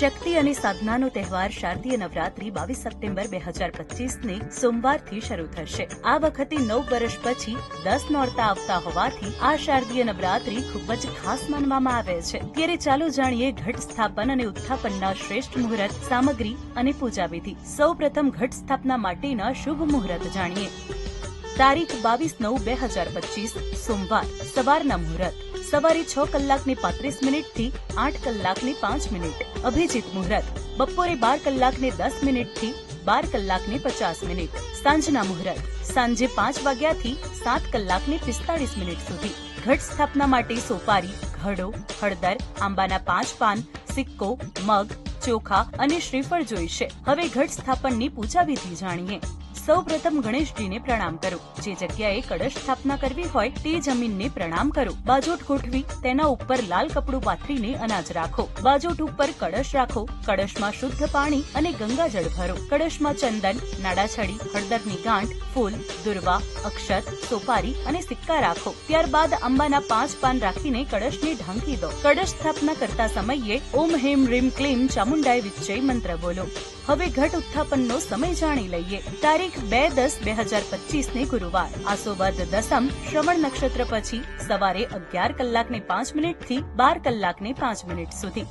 શક્તિ અને સાધનાનો તહેવાર શારદીય નવરાત્રી બાવીસ સપ્ટેમ્બર બે હજાર પચીસ ને સોમવારથી શરૂ થશે. આ વખતે નવ વર્ષ પછી દસ નોરતા આવતા હોવાથી આ શારદીય નવરાત્રી ખૂબ જ ખાસ માનવામાં આવે છે. ત્યારે ચાલો જાણીએ ઘટ સ્થાપન અને ઉત્થાપનના શ્રેષ્ઠ મુહૂર્ત, સામગ્રી અને પૂજા વિધિ સૌ પ્રથમ ઘટ સ્થાપના માટેના શુભ મુહૂર્ત જાણીએ. તારીખ બાવીસ નવ બે હજાર પચીસ, સોમવાર. સવારના મુહૂર્ત. સવારે છ કલાકની પાંત્રીસ મિનિટથી આઠ કલાકની પાંચ મિનિટ. અભિજીત મુહૂર્ત. બપોરે બાર કલાકને દસ મિનિટથી બાર કલાકને પચાસ મિનિટ. સાંજના મુહૂર્ત. સાંજે પાંચ વાગ્યાથી સાત કલાકને પિસ્તાળીસ મિનિટ સુધી. ઘટ સ્થાપના માટે સોપારી, ઘડો, હળદર, આંબાના પાંચ પાન, સિક્કો, મગ, ચોખા અને શ્રીફળ જોઈશે. હવે ઘટ સ્થાપનની પૂજા વિધિ જાણીએ. સૌ પ્રથમ ગણેશજીને પ્રણામ કરો. જે જગ્યાએ કળશ સ્થાપના કરવી હોય તે જમીનને પ્રણામ કરો. બાજોટ ગોઠવી, તેના ઉપર લાલ કપડું પાથરીને અનાજ રાખો. બાજોટ ઉપર કળશ રાખો. કળશમાં શુદ્ધ પાણી અને ગંગાજળ ભરો. કળશમાં ચંદન, નાડાછડી, હળદરની ગાંઠ, ફૂલ, દુર્વા, અક્ષત, સોપારી અને સિક્કા રાખો. ત્યારબાદ અંબાના પાંચ પાન રાખીને કળશને ઢાંકી દો. કળશ સ્થાપના કરતા સમયે, ઓમ હેમ રીમ ક્લીમ ચામુંડાય વિજય મંત્ર બોલો. હવે ઘટ ઉત્થાપનનો સમય જાણી લઈએ. તારીખ બે દસ બે હજાર પચીસ ને ગુરુવાર. આસોવદ દસમ શ્રવણ નક્ષત્ર પછી સવારે અગિયાર કલાક ને પાંચ મિનિટથી બાર કલાક ને પાંચ મિનિટ સુધી.